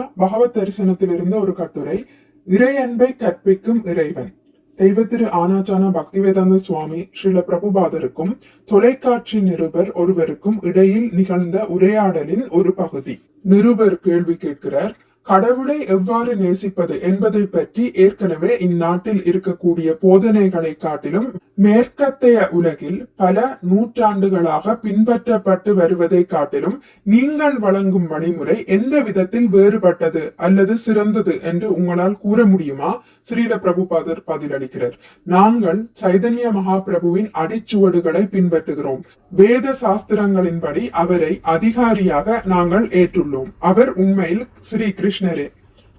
பார்த்தீங்கன்னா கிருஷ்ணா பகவத் தரிசனத்திலிருந்து ஒரு கட்டுரை இறை அன்பை கற்பிக்கும் இறைவன் தெய்வத்திரு ஆனாச்சான பக்திவேதாந்த சுவாமி ஸ்ரீல பிரபுபாதருக்கும் தொலைக்காட்சி நிருபர் ஒருவருக்கும் இடையில் நிகழ்ந்த உரையாடலின் ஒரு பகுதி. நிருபர் கேள்வி கேட்கிறார் கடவுளை எவ்வாறு நேசிப்பது என்பதை பற்றி ஏற்கனவே இந்நாட்டில் இருக்கக்கூடிய போதனைகளை காட்டிலும் மேற்கத்தைய உலகில் பல நூற்றாண்டுகளாக பின்பற்றப்பட்டு வருவதை காட்டிலும் நீங்கள் வழங்கும் வழிமுறை எந்த விதத்தில் வேறுபட்டது அல்லது சிறந்தது என்று உங்களால் கூற முடியுமா? ஸ்ரீல பிரபுபாதர் பதிலளிக்கிறார். நாங்கள் சைதன்ய மகாபிரபுவின் அடிச்சுவடுகளை பின்பற்றுகிறோம். வேத சாஸ்திரங்களின்படி அவரை அதிகாரியாக நாங்கள் ஏற்றுள்ளோம். அவர் உண்மையில் ஸ்ரீ கிருஷ்ண கிருஷ்ணரே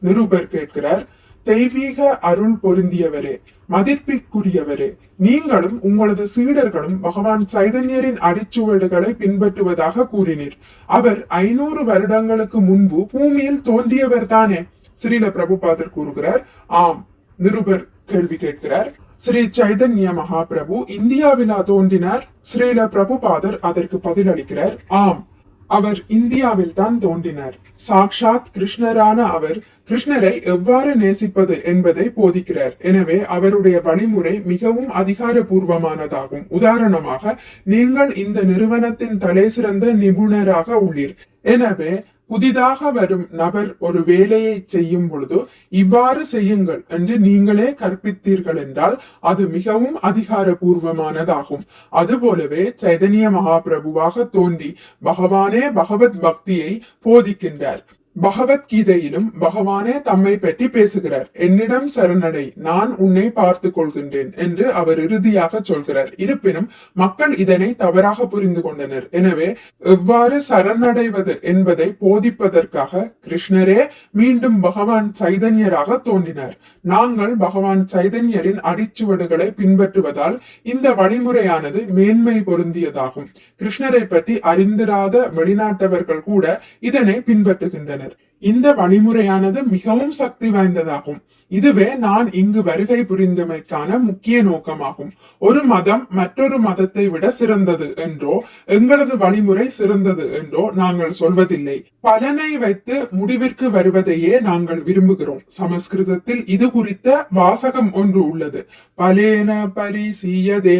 நிருபர் கேட்கிறார் தெய்வீக அருள் பொருந்தியவரே மதிப்பிற்குரியவரே நீங்களும் உங்களது சீடர்களும் பகவான் சைதன்யரின் அடிச்சுவடுகளை பின்பற்றுவதாக கூறினீர். அவர் ஐநூறு வருடங்களுக்கு முன்பு பூமியில் தோன்றியவர் தானே ஸ்ரீல பிரபுபாதர் கூறுகிறார். ஆம் நிருபர் கேள்வி கேட்கிறார். ஸ்ரீ சைதன்ய மகாபிரபு இந்தியாவிலா தோன்றினார்? ஸ்ரீல பிரபுபாதர் அதற்கு பதிலளிக்கிறார். ஆம் அவர் இந்தியாவில் தான் தோன்றினார். சாக்ஷாத் கிருஷ்ணரான அவர் கிருஷ்ணரை எவ்வாறு நேசிப்பது என்பதை போதிக்கிறார். எனவே அவருடைய வழிமுறை மிகவும் அதிகாரபூர்வமானதாகும். உதாரணமாக நீங்கள் இந்த நிறுவனத்தின் தலை சிறந்த நிபுணராக உள்ளீர். எனவே புதிதாக வரும் நபர் ஒரு வேலையை செய்யும் பொழுது இவ்வாறு செய்யுங்கள் என்று நீங்களே கற்பித்தீர்கள் என்றால் அது மிகவும் அதிகாரபூர்வமானதாகும். அதுபோலவே சைதன்ய மகாபிரபுவாக தோன்றி பகவானே பகவத் பக்தியை போதிக்கின்றார். பகவத்கீதையிலும் பகவானே தம்மை பற்றி பேசுகிறார். என்னிடம் சரணடை நான் உன்னை பார்த்து கொள்கின்றேன் என்று அவர் இறுதியாக சொல்கிறார். இருப்பினும் மக்கள் இதனை தவறாக புரிந்து கொண்டனர். எனவே எவ்வாறு சரணடைவது என்பதை போதிப்பதற்காக கிருஷ்ணரே மீண்டும் பகவான் சைதன்யராக தோன்றினார். நாங்கள் பகவான் சைதன்யரின் அடிச்சுவடுகளை பின்பற்றுவதால் இந்த வழிமுறையானது மேன்மை பொருந்தியதாகும். கிருஷ்ணரை பற்றி அறிந்திராத வெளிநாட்டவர்கள் கூட இதனை பின்பற்றுகின்றனர். இந்த வழிமுறையானது மிகவும் சக்தி வாய்ந்ததாகும். இதுவே நான் இங்கு வருகை புரிந்தமைக்கான முக்கிய நோக்கமாகும். ஒரு மதம் மற்றொரு மதத்தை விட சிறந்தது என்றோ எங்களது வழிமுறை சிறந்தது என்றோ நாங்கள் சொல்வதில்லை. பலனை வைத்து முடிவிற்கு வருவதையே நாங்கள் விரும்புகிறோம். சமஸ்கிருதத்தில் இது குறித்த வாசகம் ஒன்று உள்ளது. பலேன பரிசீயதே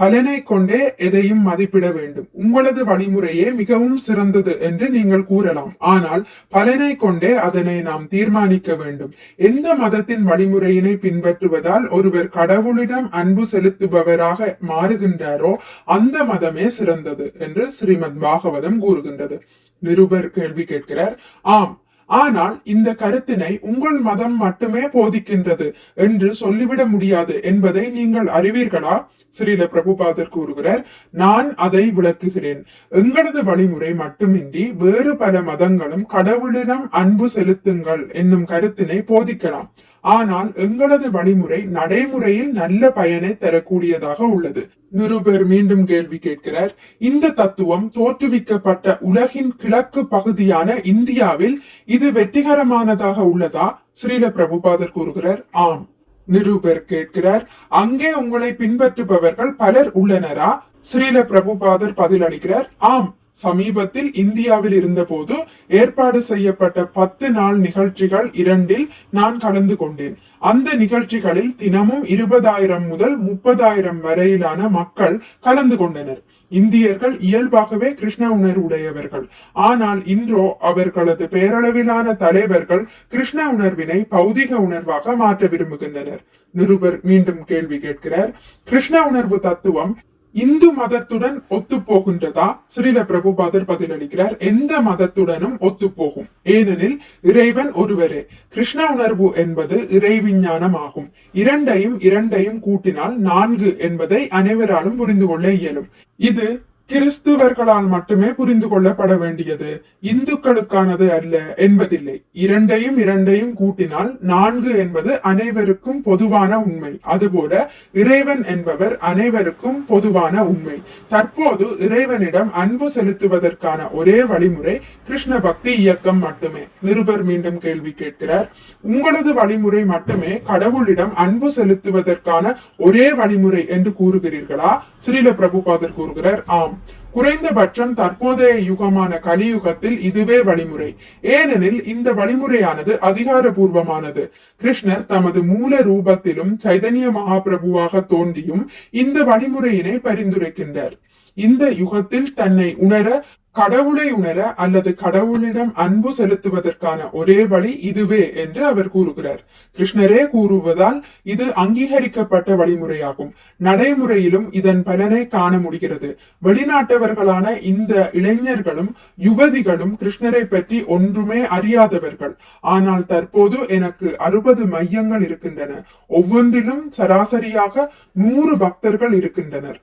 பலனை கொண்டே எதையும் மதிப்பிட வேண்டும். உங்களது வழிமுறையே மிகவும் சிறந்தது என்று நீங்கள் கூறலாம். ஆனால் பலனை கொண்டே அதனை நாம் தீர்மானிக்க வேண்டும். எந்த மதத்தின் வழிமுறையினை பின்பற்றுவதால் ஒருவர் கடவுளிடம் அன்பு செலுத்துபவராக மாறுகின்றாரோ அந்த மதமே சிறந்தது என்று ஸ்ரீமத் பாகவதம் கூறுகின்றது. நிருபர் கேள்வி கேட்கிறார் ஆம் ஆனால் இந்த கருத்தினை உங்கள் மதம் மட்டுமே போதிக்கின்றது என்று சொல்லிவிட முடியாது என்பதை நீங்கள் அறிவீர்களா? ஸ்ரீல பிரபுபாதர் கூறுகிறார் நான் அதை விளக்குகிறேன். எங்களது வழிமுறை மட்டுமின்றி வேறு பல மதங்களும் கடவுளிடம் அன்பு செலுத்துங்கள் என்னும் கருத்தினை போதிக்கலாம். ஆனால் எங்களது வழிமுறை நடைமுறையில் நல்ல பயனை தரக்கூடியதாக உள்ளது. நிருபர் மீண்டும் கேள்வி கேட்கிறார். இந்த தத்துவம் தோற்றுவிக்கப்பட்ட உலகின் கிழக்கு பகுதியான இந்தியாவில் இது வெற்றிகரமானதாக உள்ளதா? ஸ்ரீல பிரபுபாதர் கூறுகிறார் ஆம். நிருபர் கேட்கிறார் அங்கே உங்களை பின்பற்றுபவர்கள் பலர் உள்ளனரா? ஸ்ரீல பிரபுபாதர் பதிலளிக்கிறார் ஆம். சமீபத்தில் இந்தியாவில் இருந்தபோது ஏற்பாடு செய்யப்பட்ட பத்து நாள் நிகழ்ச்சிகள் இரண்டில் நான் கலந்து கொண்டேன். அந்த நிகழ்ச்சிகளில் தினமும் இருபதாயிரம் முதல் முப்பதாயிரம் வரையிலான மக்கள் கலந்து கொண்டனர். இந்தியர்கள் இயல்பாகவே கிருஷ்ண உணர்வுடையவர்கள். ஆனால் இன்றோ அவர்களது பேரளவிலான தலைவர்கள் கிருஷ்ண உணர்வினை பௌதிக உணர்வாக மாற்ற விரும்புகின்றனர். நிருபர் மீண்டும் கேள்வி கேட்கிறார். கிருஷ்ண உணர்வு தத்துவம் இந்து மதத்துடன் ஒத்து போகின்றதா ஸ்ரீல பிரபுபாதர் பதிலளிக்கிறார் எந்த மதத்துடனும் ஒத்து போகும் ஏனெனில் இறைவன் ஒருவரே. கிருஷ்ண உணர்வு என்பது இறை விஞ்ஞானம் ஆகும். இரண்டையும் இரண்டையும் கூட்டினால் நான்கு என்பதை அனைவராலும் புரிந்து கொள்ள இயலும். இது கிறிஸ்துவர்களால் மட்டுமே புரிந்து கொள்ளப்பட வேண்டியது இந்துக்களுக்கானது அல்ல என்பதில்லை. இரண்டையும் இரண்டையும் கூட்டினால் நான்கு என்பது அனைவருக்கும் பொதுவான உண்மை. அதுபோல இறைவன் என்பவர் அனைவருக்கும் பொதுவான உண்மை. தற்போது இறைவனிடம் அன்பு செலுத்துவதற்கான ஒரே வழிமுறை கிருஷ்ண பக்தி இயக்கம் மட்டுமே. நிருபர் மீண்டும் கேள்வி கேட்கிறார். உங்களது வழிமுறை மட்டுமே கடவுளிடம் அன்பு செலுத்துவதற்கான ஒரே வழிமுறை என்று கூறுகிறீர்களா? ஸ்ரீல பிரபுபாதர் கூறுகிறார் ஆம். குறைந்தபட்சம் தற்போதைய யுகமான கலியுகத்தில் இதுவே வழிமுறை. ஏனெனில் இந்த வழிமுறையானது அதிகாரபூர்வமானது. கிருஷ்ணர் தமது மூல ரூபத்திலும் சைதன்ய மகாபிரபுவாக தோன்றியும் இந்த வழிமுறையினை பரிந்துரைக்கின்றார். இந்த யுகத்தில் தன்னை உணர கடவுளை உணர அல்லது கடவுளிடம் அன்பு செலுத்துவதற்கான ஒரே வழி இதுவே என்று அவர் கூறுகிறார். கிருஷ்ணரே கூறுவதால் இது அங்கீகரிக்கப்பட்ட வழிமுறையாகும். நடைமுறையிலும் இதன் பலனை காண முடிகிறது. வெளிநாட்டவர்களான இந்த இளைஞர்களும் யுவதிகளும் கிருஷ்ணரை பற்றி ஒன்றுமே அறியாதவர்கள். ஆனால் தற்போது எனக்கு அறுபது மையங்கள் இருக்கின்றன. ஒவ்வொன்றிலும் சராசரியாக நூறு பக்தர்கள் இருக்கின்றனர்.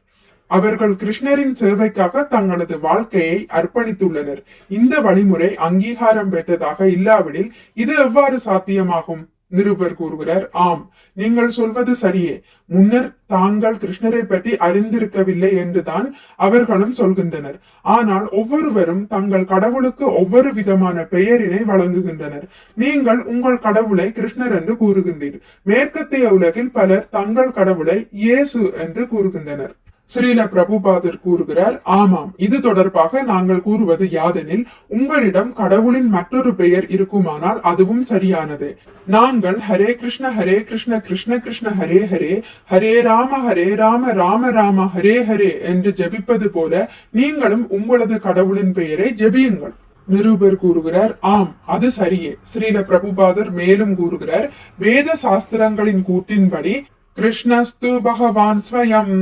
அவர்கள் கிருஷ்ணரின் சேவைக்காக தங்களது வாழ்க்கையை அர்ப்பணித்துள்ளனர். இந்த வழிமுறை அங்கீகாரம் பெற்றதாக இல்லாவிடில் இது எவ்வாறு சாத்தியமாகும்? நிருபர் கூறுகிறார் ஆம் நீங்கள் சொல்வது சரியே. முன்னர் தாங்கள் கிருஷ்ணரை பற்றி அறிந்திருக்கவில்லை என்றுதான் அவர்களும் சொல்கின்றனர். ஆனால் ஒவ்வொருவரும் தங்கள் கடவுளுக்கு ஒவ்வொரு விதமான பெயரினை வழங்குகின்றனர். நீங்கள் உங்கள் கடவுளை கிருஷ்ணர் என்று கூறுகின்றீர். மேற்கத்திய உலகில் பலர் தங்கள் கடவுளை இயேசு என்று கூறுகின்றனர். ஸ்ரீல பிரபுபாதர் கூறுகிறார் ஆமாம் இது தொடர்பாக நாங்கள் கூறுவது யாதெனில் உங்களிடம் கடவுளின் மற்றொரு பெயர் இருக்குமானால் அதுவும் சரியானது. நாங்கள் ஹரே கிருஷ்ண ஹரே கிருஷ்ண கிருஷ்ண கிருஷ்ண ஹரே ஹரே ஹரே ராம ஹரே ராம ராம ராம ஹரே ஹரே என்று ஜெபிப்பது போல நீங்களும் உங்களது கடவுளின் பெயரை ஜெபியுங்கள். நிருபர் கூறுகிறார் ஆம் அது சரியே. ஸ்ரீல பிரபுபாதர் மேலும் கூறுகிறார் வேத சாஸ்திரங்களின் கூட்டின்படி கிருஷ்ணஸ்து பகவான் ஸ்வயம்.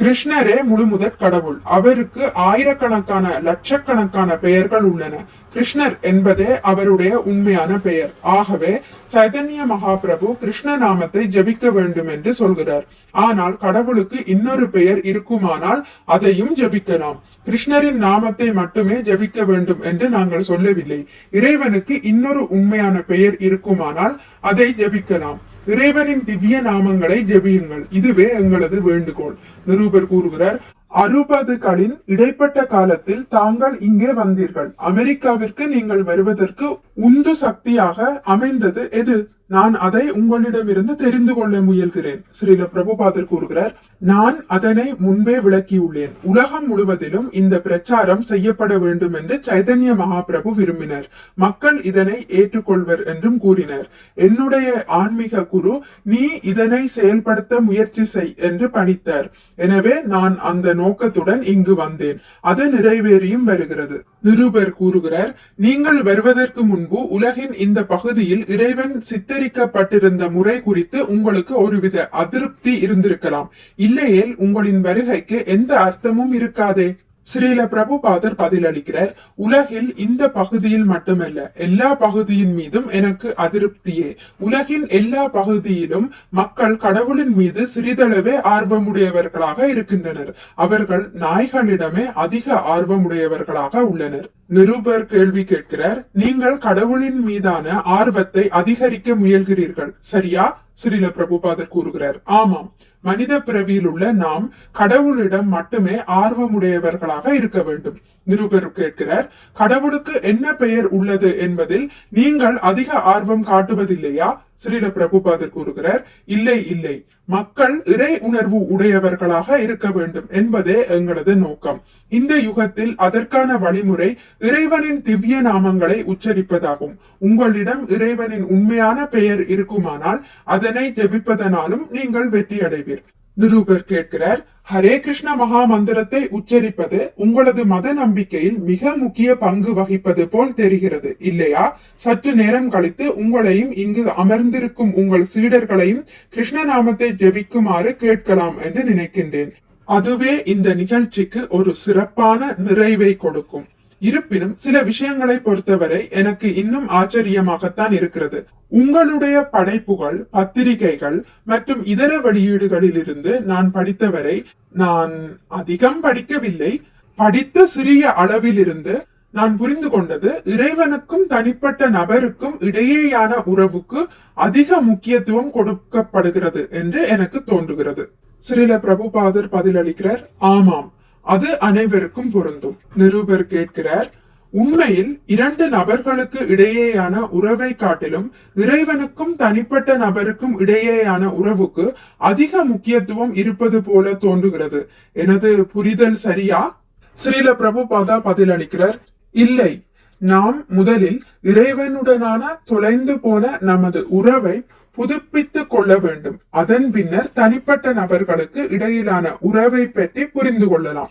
கிருஷ்ணரே முழுமுதற் கடவுள். அவருக்கு ஆயிரக்கணக்கான லட்சக்கணக்கான பெயர்கள் உள்ளன. கிருஷ்ணர் என்பதே அவருடைய உண்மையான பெயர். ஆகவே சைதன்ய மகாபிரபு கிருஷ்ண நாமத்தை ஜபிக்க வேண்டும் என்று சொல்கிறார். ஆனால் கடவுளுக்கு இன்னொரு பெயர் இருக்குமானால் அதையும் ஜபிக்கலாம். கிருஷ்ணரின் நாமத்தை மட்டுமே ஜபிக்க வேண்டும் என்று நாங்கள் சொல்லவில்லை. இறைவனுக்கு இன்னொரு உண்மையான பெயர் இருக்குமானால் அதை ஜபிக்கலாம். இறைவனின் திவ்ய நாமங்களை ஜெபியுங்கள். இதுவே எங்களது வேண்டுகோள். நிருபர் கூறுகிறார் அறுபதுகளின் இடைப்பட்ட காலத்தில் தாங்கள் இங்கே வந்தீர்கள். அமெரிக்காவிற்கு நீங்கள் வருவதற்கு உந்து சக்தியாக அமைந்தது எது? நான் அதை உங்களிடமிருந்து தெரிந்து கொள்ள முயல்கிறேன். ஸ்ரீல பிரபுபாதர் கூறுகிறார் நான் அதனை முன்பே விளக்கியுள்ளேன். உலகம் முழுவதிலும் இந்த பிரச்சாரம் செய்யப்பட வேண்டும் என்று சைதன்ய மகாபிரபு விரும்பினர். மக்கள் இதனை ஏற்றுக்கொள்வர் என்றும் கூறினர். என்னுடைய ஆன்மீக குரு நீ இதனை செயல்படுத்த முயற்சி செய் என்று பணித்தார். எனவே நான் அந்த நோக்கத்துடன் இங்கு வந்தேன். அது நிறைவேறியும் வருகிறது. நிருபர் கூறுகிறார் நீங்கள் வருவதற்கு முன்பு உலகின் இந்த பகுதியில் இறைவன் சித்த சித்தரிக்கப்பட்டிருந்த முறை குறித்து உங்களுக்கு ஒருவித அதிருப்தி இருந்திருக்கலாம். இல்லையேல் உங்களின் வருகைக்கு எந்த அர்த்தமும் இருக்காதே. ஸ்ரீல பிரபுபாதர் பதிலளிக்கிறார் உலகில் இந்த பகுதியில் மட்டுமல்ல எல்லா பகுதியின் மீதும் எனக்கு அதிருப்தியே. உலகின் எல்லா பகுதியிலும் மக்கள் கடவுளின் மீது சிறிதளவே ஆர்வமுடையவர்களாக இருக்கின்றனர். அவர்கள் நாய்களிடமே அதிக ஆர்வமுடையவர்களாக உள்ளனர். நிருபர் கேள்வி கேட்கிறார் நீங்கள் கடவுளின் மீதான ஆர்வத்தை அதிகரிக்க முயல்கிறீர்கள் சரியா? ஸ்ரீல பிரபுபாதர் கூறுகிறார் ஆமாம். மனித பிறவியில் உள்ள நாம் கடவுளிடம் மட்டுமே ஆர்வமுடையவர்களாக இருக்க வேண்டும். நிருபர் கேட்கிறார் கடவுளுக்கு என்ன பெயர் உள்ளது என்பதில் நீங்கள் அதிக ஆர்வம் காட்டுவதில்லையா? ஸ்ரீல பிரபுபாதர் கூறுகிறார். இல்லை இல்லை. மக்கள் இறை உணர்வு உடையவர்களாக இருக்க வேண்டும் என்பதே எங்களது நோக்கம். இந்த யுகத்தில் அதற்கான வழிமுறை இறைவனின் திவ்ய நாமங்களை உச்சரிப்பதாகும். உங்களிடம் இறைவனின் உண்மையான பெயர் இருக்குமானால் அதனை ஜெபிப்பதனாலும் நீங்கள் வெற்றி அடைவீர் நிரூபர் கேட்கிறார். ஹரே கிருஷ்ண மகா மந்திரத்தை உச்சரிப்பது உங்களது மத நம்பிக்கையில் மிக முக்கிய பங்கு வகிப்பது போல் தெரிகிறது. இல்லையா? சற்று நேரம் கழித்து உங்களையும் இங்கு அமர்ந்திருக்கும் உங்கள் சீடர்களையும் கிருஷ்ண நாமத்தை ஜெபிக்குமாறு கேட்கலாம் என்று நினைக்கின்றேன். அதுவே இந்த நிகழ்ச்சிக்கு ஒரு சிறப்பான நிறைவை கொடுக்கும். இருப்பினும் சில விஷயங்களை பொறுத்தவரை எனக்கு இன்னும் ஆச்சரியமாகத்தான் இருக்கிறது. உங்களுடைய படைப்புகள் பத்திரிகைகள் மற்றும் இதர வெளியீடுகளில் இருந்து நான் படித்தவரை நான் அதிகம் படிக்கவில்லை. படித்த சிறிய அளவிலிருந்து நான் புரிந்து கொண்டது இறைவனுக்கும் தனிப்பட்ட நபருக்கும் இடையேயான உறவுக்கு அதிக முக்கியத்துவம் கொடுக்கப்படுகிறது என்று எனக்கு தோன்றுகிறது. ஸ்ரீல பிரபுபாதர் பதிலளிக்கிறார் ஆமாம் அது அனைவருக்கும் பொருந்தும். நிருபர் கேட்கிறார் உண்மையில் இரண்டு நபர்களுக்கு இடையேயான உறவை காட்டிலும் இறைவனுக்கும் தனிப்பட்ட நபருக்கும் இடையேயான உறவுக்கு அதிக முக்கியத்துவம் இருப்பது போல தோன்றுகிறது. எனது புரிதல் சரியா? ஸ்ரீல பிரபுபாதா பதிலளிக்கிறார் இல்லை. நாம் முதலில் இறைவனுடனான தொலைந்து போன நமது உறவை புதுப்பித்துக் கொள்ள வேண்டும். அதன் பின்னர் தனிப்பட்ட நபர்களுக்கு இடையிலான உறவை பற்றி புரிந்து கொள்ளலாம்.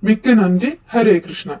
மிக்க நன்றி. ஹரே கிருஷ்ணா.